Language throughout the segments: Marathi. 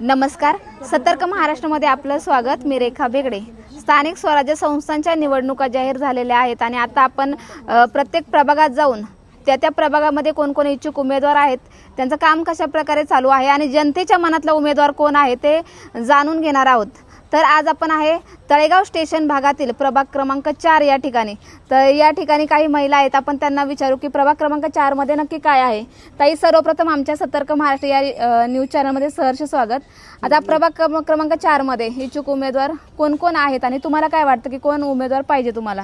नमस्कार. सतर्क महाराष्ट्रामध्ये आपलं स्वागत. मी रेखा बेगडे. स्थानिक स्वराज्य संस्थांच्या निवडणुका जाहीर झालेल्या आहेत आणि आता आपण प्रत्येक प्रभागात जाऊन त्या त्या प्रभागामध्ये कोण कोण इच्छुक उमेदवार आहेत त्यांचं काम कशा प्रकारे चालू आहे आणि जनतेच्या मनातला उमेदवार कोण आहे ते जाणून घेणार आहोत. तर आज आपण आहे तळेगाव स्टेशन भागातील प्रभाग क्रमांक चार या ठिकाणी. तर या ठिकाणी काही महिला आहेत. आपण त्यांना विचारू की प्रभाग क्रमांक चारमध्ये नक्की काय आहे? ताई सर्वप्रथम आमच्या सतर्क महाराष्ट्र या न्यूज चॅनलमध्ये सहर्ष स्वागत. आता प्रभाग क्रम- क्रमांक चारमध्ये इच्छुक उमेदवार कोण कोण आहेत आणि तुम्हाला काय वाटतं की कोण उमेदवार पाहिजे तुम्हाला?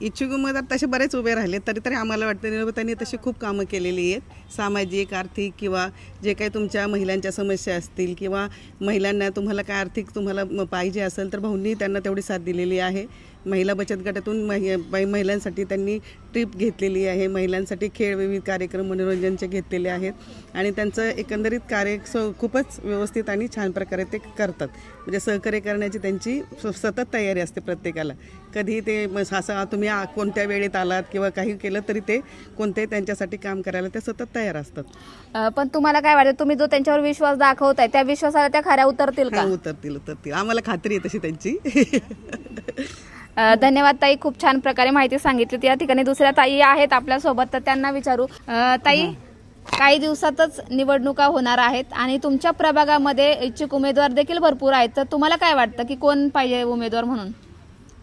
इच्छुक उमेदवार तसे बरेच उभे राहिले तरी तरी आम्हाला वाटतं निरवतांनी तशी खूप कामं केलेली आहेत. सामाजिक आर्थिक किंवा जे काही तुमच्या महिलांच्या समस्या असतील किंवा महिलांना तुम्हाला काय आर्थिक तुम्हाला पाहिजे असेल तर भाऊंनी त्यांना तेवढी साथ दिलेली आहे. महिला बचत गटातून महि महिलांसाठी त्यांनी ट्रिप घेतलेली आहे. महिलांसाठी खेळ विविध कार्यक्रम मनोरंजनचे घेतलेले आहेत. आणि त्यांचं एकंदरीत कार्य स खूपच व्यवस्थित आणि छान प्रकारे ते करतात. म्हणजे सहकार्य करण्याची त्यांची सतत तयारी असते प्रत्येकाला. कधी ते असं तुम्ही कोणत्या वेळेत आलात किंवा काही केलं तरी ते कोणतेही त्यांच्यासाठी काम करायला ते सतत तयार असतात. पण तुम्हाला काय वाटतं? तुम्ही जो त्यांच्यावर विश्वास दाखवताय त्या विश्वासाला त्या खऱ्या उतरतील का? उतरतील उतरतील. आम्हाला खात्री आहे तशी त्यांची. अ, धन्यवाद ताई खूप छान प्रकारे माहिती सांगितली. या ठिकाणी दुसऱ्या ताई आहेत आपल्यासोबत तर त्यांना विचारू. अ, ताई काही दिवसातच निवडणुका होणार आहेत आणि तुमच्या प्रभागामध्ये इच्छुक उमेदवार देखील भरपूर आहेत. तर तुम्हाला काय वाटतं की कोण पाहिजे उमेदवार म्हणून?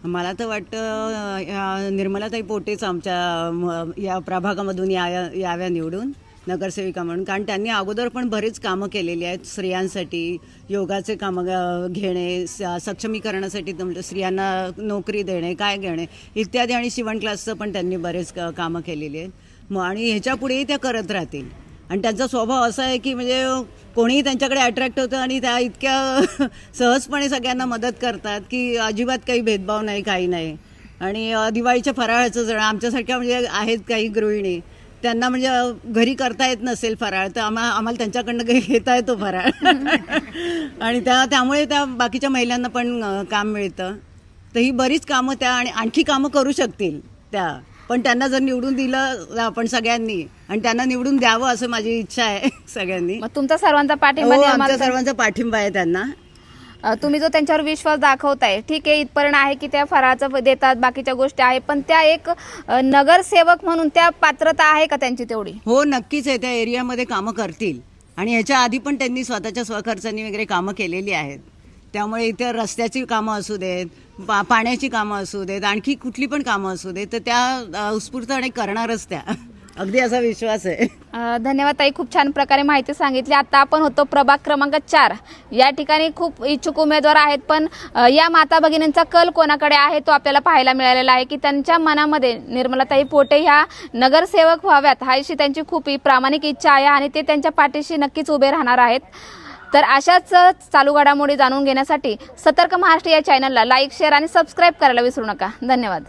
मला तर वाटतं अं, या निर्मलाताई पोटेच आमच्या म, या प्रभागामधून या याव्या निवडून. नगरसेविका म्हणून. कारण त्यांनी अगोदर पण बरीच कामं केलेली आहेत स्त्रियांसाठी. योगाचे कामं घेणे स- सक्षमीकरणासाठी स्त्रियांना नोकरी देणे काय घेणे इत्यादी आणि शिवण क्लासचं पण त्यांनी बरेच कामं केलेली आहेत. मग आणि ह्याच्या पुढेही त्या करत राहतील. आणि त्यांचा स्वभाव असा आहे की म्हणजे कोणीही त्यांच्याकडे अट्रॅक्ट होतं आणि त्या इतक्या सहजपणे सगळ्यांना मदत करतात की अजिबात काही भेदभाव नाही काही नाही. आणि दिवाळीच्या फराळाचं जण आमच्यासारख्या म्हणजे आहेत काही गृहिणी. त्यांना म्हणजे घरी करता येत नसेल फराळ तर आम्हा आम्हाला त्यांच्याकडनं काही घेता येतो फराळ. आणि त्या त्यामुळे त्या बाकीच्या महिलांना पण काम मिळतं. तर ही बरीच कामं त्या आणि आणखी कामं करू शकतील त्या. पण त्यांना जर निवडून दिलं आपण सगळ्यांनी आणि त्यांना निवडून द्यावं असं माझी इच्छा आहे सगळ्यांनी. तुमचा सर्वांचा पाठिंबा हो आमच्या सर्वांचा पाठिंबा आहे त्यांना. तुम्ही जो त्यांच्यावर विश्वास दाखवताय ठीक आहे इथपर्यंत आहे की त्या फराचं देतात बाकीच्या गोष्टी आहे पण त्या एक नगरसेवक म्हणून त्या पात्रता आहे का त्यांची तेवढी? हो नक्कीच आहे. त्या एरियामध्ये कामं करतील. आणि ह्याच्या आधी पण त्यांनी स्वतःच्या स्वखर्चानी वगैरे कामं केलेली आहेत. त्यामुळे इथे रस्त्याची कामं असू देत पा पाण्याची कामं असू देत आणखी कुठली पण कामं असू देत तर त्या उत्स्फूर्तपणे करणारच त्या. अगदी असा विश्वास आहे. अ, धन्यवाद ताई खूप छान प्रकारे माहिती सांगितली. आता आपण होतो प्रभाग क्रमांक चार. या ठिकाणी खूप इच्छुक उमेदवार आहेत पण अ, या माता भगिनींचा कल कोणाकडे आहे तो आपल्याला पाहायला मिळालेला आहे की त्यांच्या मनामध्ये निर्मलाताई पोटे ह्या नगरसेवक व्हाव्यात हा अशी त्यांची खूप प्रामाणिक इच्छा आहे आणि ते त्यांच्या पाठीशी नक्कीच उभे राहणार आहेत. तर अशाच चालू घडामोडी जाणून घेण्यासाठी सतर्क महाराष्ट्र या चॅनलला लाईक शेअर आणि सबस्क्राईब करायला विसरू नका. धन्यवाद.